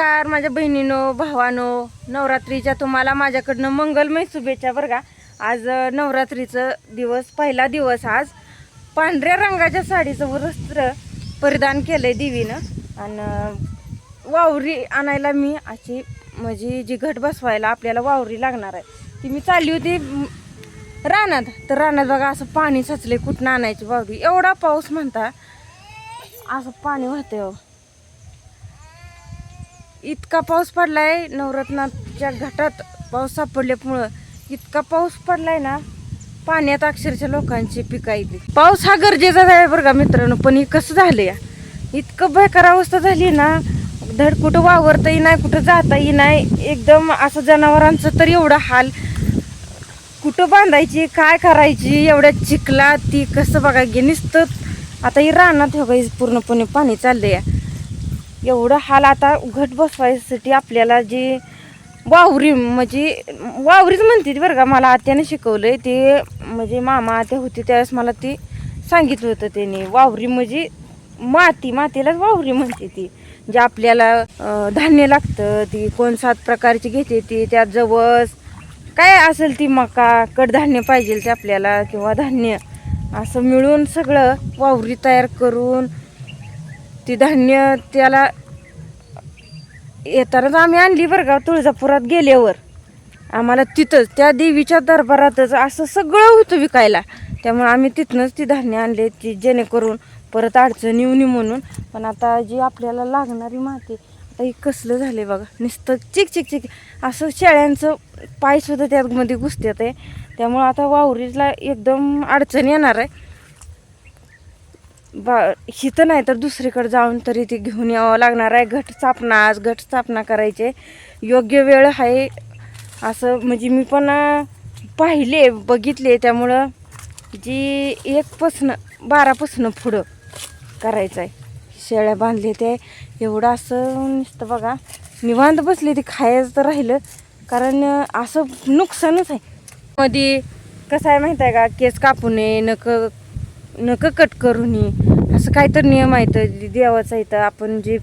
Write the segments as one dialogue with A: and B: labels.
A: नमस्कार माझ्या बहिणीनो भावानो नवरात्रीच्या तुम्हाला माझ्याकडनं मंगलमय शुभेच्छा बरं का. आज नवरात्रीचं दिवस पहिला दिवस आज. पांढऱ्या रंगाच्या साडीचं वस्त्र परिधान केलं आहे देवीनं आणि वावरी आणायला मी अशी माझी जी घट बसवायला आपल्याला वावरी लागणार आहे. ती मी चालली होती रानात. तर रानात बघा असं पाणी साचले कुठनं आणायची वावरी? एवढा पाऊस म्हणता असं पाणी वाहते हो इतका पाऊस पडलाय नवरत्नाच्या घाटात पाऊस सापडल्यामुळं इतका पाऊस पडलाय ना पाण्यात अक्षरशः लोकांची पिका येते पाऊस हा गरजेचा आहे बरं का मित्रांनो पण हे कसं झालं या इतकं बेकार अवस्था झाली ना धड कुठं वावरताही नाही कुठं जाताही नाही एकदम असं जनावरांचं तर एवढं हाल कुठं बांधायची काय करायची एवढ्या चिखला ती कसं बघा गे निसतं आता ही रानात हो पूर्णपणे पाणी चाललंय. आहे एवढं हाल आता घट बसवायसाठी आपल्याला जी वावरी म्हणजे वावरीच म्हणते ती बरं का मला आत्याने शिकवलंय. ते म्हणजे मामा आत्या होती त्यावेळेस मला ती सांगितलं होतं त्याने. वावरी म्हणजे माती मातीलाच वावरी म्हणते ती. जे आपल्याला धान्य लागतं ती कोण सात प्रकारची घेते ती त्यात जवस. काय असेल ती मका कडधान्य पाहिजे ते आपल्याला किंवा धान्य. असं मिळून सगळं वावरी तयार करून ती धान्य त्याला येतानाच आम्ही आणली बरं का तुळजापुरात गेल्यावर. आम्हाला तिथंच त्या देवीच्या दरबारातच असं सगळं होतं विकायला. त्यामुळे आम्ही तिथनंच ती धान्य आणले ती जेणेकरून परत अडचण येऊ नये म्हणून. पण आता जी आपल्याला लागणारी माती आता ही कसलं झाले बघा नुसतं चिक चिक चिक. असं शेळ्यांचं पायसुद्धा त्यामध्ये घुसतात आहे. त्यामुळं आता वावरीला एकदम अडचण येणार आहे. बा हिथं नाही तर दुसरीकडे जाऊन तरी ते घेऊन यावं लागणार आहे. घटस्थापना आज घट स्थापना करायचे योग्य वेळ आहे असं म्हणजे मी पण पाहिले बघितले त्यामुळं जी एकपासनं बारापासनं पुढं करायचं आहे शेळ्या बांधले ते एवढं असं नुसतं बघा. निवांत बसले ते खायचं तर राहिलं. कारण असं नुकसानच आहे. मध्ये कसं आहे माहीत आहे का? केस कापू नये नक नक कट करू नये असं काहीतरी नियम आहेत देवाचा इथं आपण जे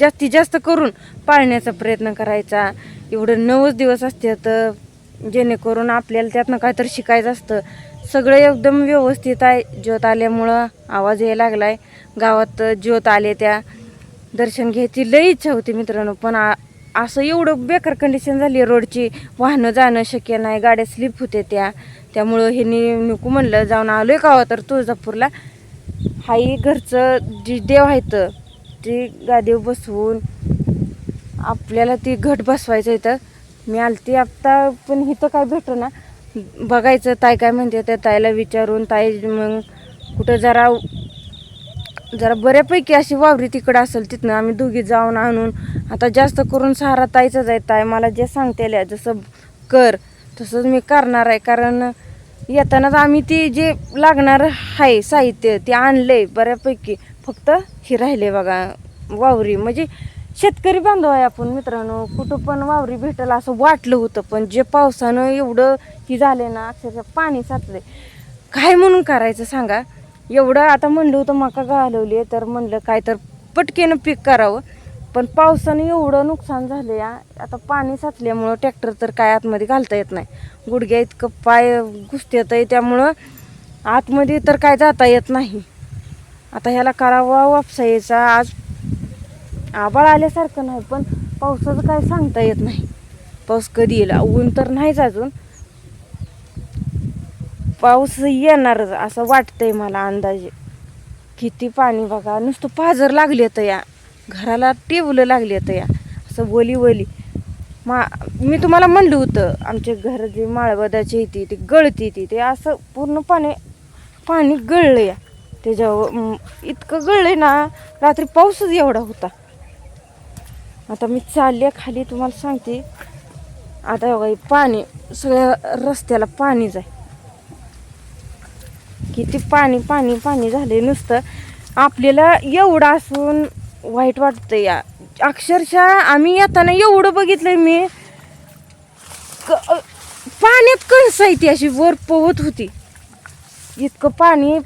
A: जास्तीत जास्त करून पाळण्याचा प्रयत्न करायचा. एवढं नऊच दिवस असतात जेणेकरून आपल्याला त्यातनं काहीतरी शिकायचं असतं. सगळं एकदम व्यवस्थित आहे ज्योत आल्यामुळं आवाज यायला आहे गावात ज्योत आले त्या दर्शन घ्यायची लई इच्छा होती मित्रांनो पण आ- असं एवढं बेकार कंडिशन झाली रोडची वाहनं जाणं शक्य नाही गाड्या स्लिप होते त्या. त्यामुळं ह्यांनी नको म्हणलं जाऊन आलो आहे का तर तुळजापूरला. हाही घरचं जी देव आहेत ती गादीव बसवून आपल्याला ती घट बसवायचं इथं. मी आलती आत्ता पण इथं काय भेटलं ना बघायचं ताई काय म्हणते त्या ताईला विचारून ताई मग कुठं जरा जरा बऱ्यापैकी अशी वावरी तिकडं असेल तिथनं आम्ही दोघी जाऊन आणून आता जास्त करून सहारा ताईचाच आहे. ताई मला जे सांगतेल्या जसं कर तसंच मी करणार आहे. कारण येतानाच आम्ही ती जे लागणार आहे साहित्य ते आणलंय बऱ्यापैकी. फक्त हे राहिले बघा वावरी. म्हणजे शेतकरी बांधव आहे आपण मित्रांनो. कुठं पण वावरी भेटेल असं वाटलं होतं पण जे पावसानं एवढं ही झाले ना अक्षरशः पाणी साचले काय म्हणून करायचं सांगा? एवढं आता म्हणलं होतं मका घालवली तर म्हणलं काय तर पटकेनं पीक करावं. पण पावसानं एवढं नुकसान झालं या आता पाणी साचल्यामुळं ट्रॅक्टर तर काय आतमध्ये घालता येत नाही. गुडघ्या इतकं पाय घुसतेत आहे त्यामुळं आतमध्ये तर काय जाता येत नाही. आता ह्याला करावा वापसायचा आज आबाळ आल्यासारखं नाही पण पावसाचं काय सांगता येत नाही. पाऊस कधी येईल? ऊन तर नाहीच अजून. पाऊस येणारच असं वाटतंय मला अंदाजे. किती पाणी बघा नुसतं पाजर लागले तर या. घराला टेबलं लागली आता या. असं वली वली. मा मी तुम्हाला म्हणलं होतं आमचे घर जे माळवदाची होती ती गळती ती ते असं पूर्ण पाणी पाणी गळलं या. त्याच्यावर इतकं गळलं ना रात्री पाऊसच एवढा होता. आता मी चालले खाली तुम्हाला सांगते. आता बघा पाणी सगळ्या रस्त्याला पाणीच आहे किती पाणी पाणी पाणी झाले नुसतं. आपल्याला एवढं असून वाईट वाटतं या. अक्षरशः आम्ही येताना एवढं बघितलंय मी. क- पाण्यात कणस आहे ती अशी वर पोहत होती. इतकं पाणी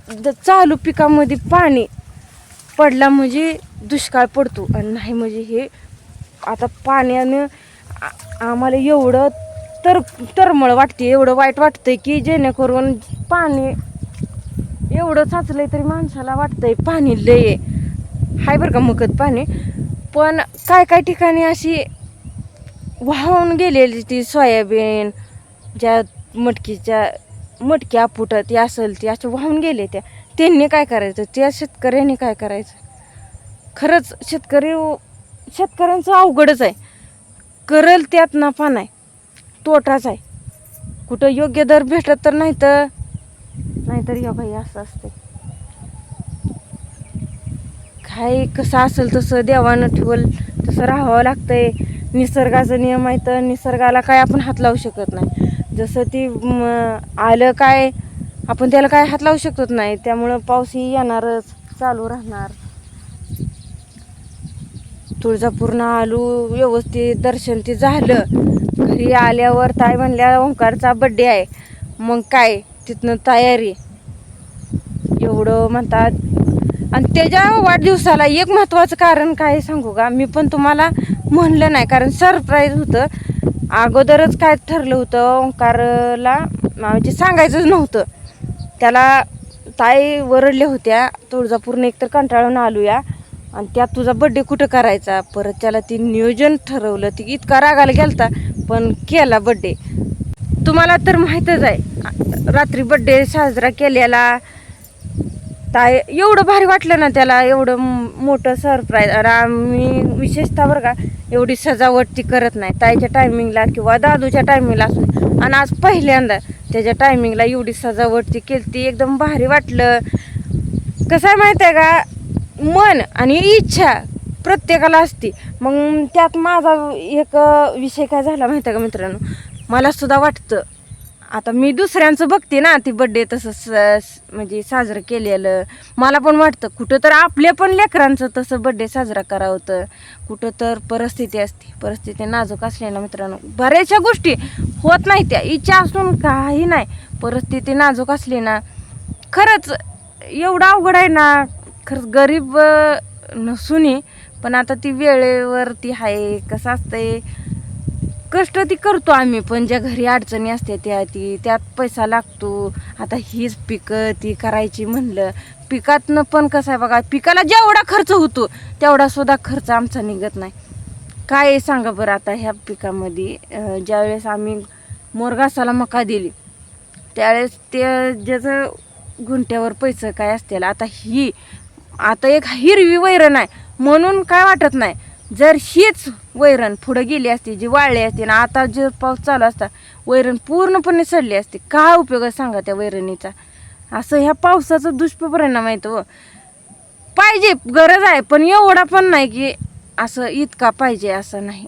A: चालू पिकामध्ये पाणी पडला म्हणजे दुष्काळ पडतो. आणि नाही म्हणजे हे आता पाण्यानं आम्हाला एवढं तर तरमळ वाटते एवढं वाईट वाटतंय की जेणेकरून पाणी एवढं साचलंय तरी माणसाला वाटतंय पाणी लय आहे. हाय बरं का मकत पाणी. पण काय काय ठिकाणी अशी वाहून गेलेली ती सोयाबीन ज्या मटकीच्या मटकी आपुटं ती असेल ती अशा वाहून गेले त्या. त्यांनी काय करायचं? त्या शेतकऱ्यांनी काय करायचं? खरंच शेतकरी शेतकऱ्यांचं अवघडच आहे. करल त्यात नफा नाही तोटाच आहे. कुठं योग्य दर भेटत तर नाही तर नाहीतर या असं असते हाय कसं असेल तसं देवानं ठेवल तसं राहावं लागतंय. निसर्गाचा नियम आहे तर निसर्गाला काय आपण हात लावू शकत नाही. जसं ती आलं काय आपण त्याला काय हात लावू शकत नाही. त्यामुळं पाऊसही येणारच चालू राहणार. तुळजापूरनं आलो व्यवस्थित दर्शन ते झालं. घरी आल्यावर ताई म्हणल्या ओंकारचा बड्डे आहे. मग काय? तिथनं तयारी. एवढं म्हणतात आणि त्याच्या वाढदिवसाला एक महत्त्वाचं कारण काय सांगू का? मी पण तुम्हाला म्हणलं नाही कारण सरप्राईज होतं. अगोदरच काय ठरलं होतं ओंकारला म्हणजे सांगायचंच नव्हतं. त्याला ताई वरडल्या होत्या तुळजापूरनं एकतर कंटाळून आलूया. आणि त्यात तुझा बड्डे कुठं करायचा? परत त्याला ती नियोजन ठरवलं. ती इतका रागाला गेलता पण केला बड्डे तुम्हाला तर माहीतच आहे रात्री बड्डे साजरा केलेला. ताय एवढं भारी वाटलं ना त्याला एवढं मोठं सरप्राईज आणि आम्ही विशेषतः बरं का एवढी सजावट ती करत नाही. ताईच्या टायमिंगला किंवा दादूच्या टायमिंगला असू आणि आज पहिल्यांदा त्याच्या टायमिंगला एवढी सजावट ती केली ती एकदम भारी वाटलं. कसं आहे माहिती आहे का मन आणि इच्छा प्रत्येकाला असते. मग त्यात माझा एक विषय काय झाला माहिती आहे का मित्रांनो? मला सुद्धा वाटतं आता मी दुसऱ्यांचं बघते ना ती बड्डे तसं स- म्हणजे साजरं केलेलं. मला पण वाटतं कुठं तर आपल्या पण लेकरांचं तसं बड्डे साजरा करावं होतं. कुठं तर परिस्थिती असते परिस्थिती नाजूक असल्या ना मित्रांनो बऱ्याचशा गोष्टी होत नाही त्या इच्छा असून काही नाही. परिस्थिती नाजूक असली ना खरंच एवढं अवघड आहे ना खरंच गरीब अं, नसूनही पण आता ती वेळेवरती आहे कसं असतंय कष्ट ती करतो आम्ही पण ज्या घरी अडचणी असते त्या ती त्यात पैसा लागतो. आता हीच पिकं ती करायची म्हणलं पिकातनं पण कसं आहे बघा पिकाला जेवढा खर्च होतो तेवढा सुद्धा खर्च आमचा निघत नाही. काय सांगा बरं आता ह्या पिकामध्ये ज्यावेळेस आम्ही मोरगासाला मका दिली त्यावेळेस ते ज्याचं गुंट्यावर पैसे काय असतील आता ही आता एक हिरवी वैरण आहे म्हणून काय वाटत नाही. जर हीच वैरण पुढं गेली असती जी वाळली असती ना आता जे पाऊस चालू असता वैरण पूर्णपणे सडली असते काय उपयोग आहे सांगा त्या वैरणीचा? असं ह्या पावसाचा दुष्परिणाम आहे तो हो. पाहिजे गरज आहे पण एवढा पण नाही की असं इतका पाहिजे असं नाही.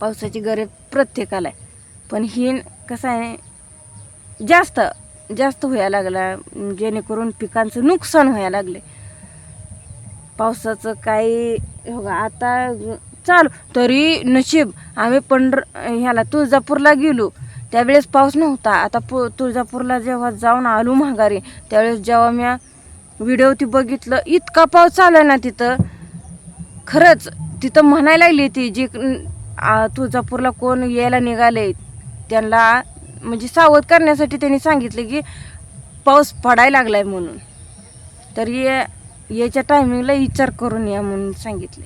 A: पावसाची गरज प्रत्येकाला आहे. पण ही कसं आहे जास्त जास्त व्हायला लागला जेणेकरून पिकांचं नुकसान व्हायला लागले. पावसाचं काही हो का, आता चालू. तरी नशीब आम्ही पंढर ह्याला तुळजापूरला गेलो. त्यावेळेस पाऊस नव्हता. आता पु तुळजापूरला जेव्हा जाऊन आलो महागारी त्यावेळेस जेव्हा मी व्हिडिओ ती बघितलं इतका पाऊस चालू आहे ना तिथं. खरंच तिथं म्हणायला लागली ती जी तुळजापूरला कोण यायला निघाले त्यांना म्हणजे सावध करण्यासाठी त्यांनी सांगितलं की पाऊस पडायला लागलाय म्हणून. तरी याच्या टायमिंगला विचार करून या म्हणून सांगितले.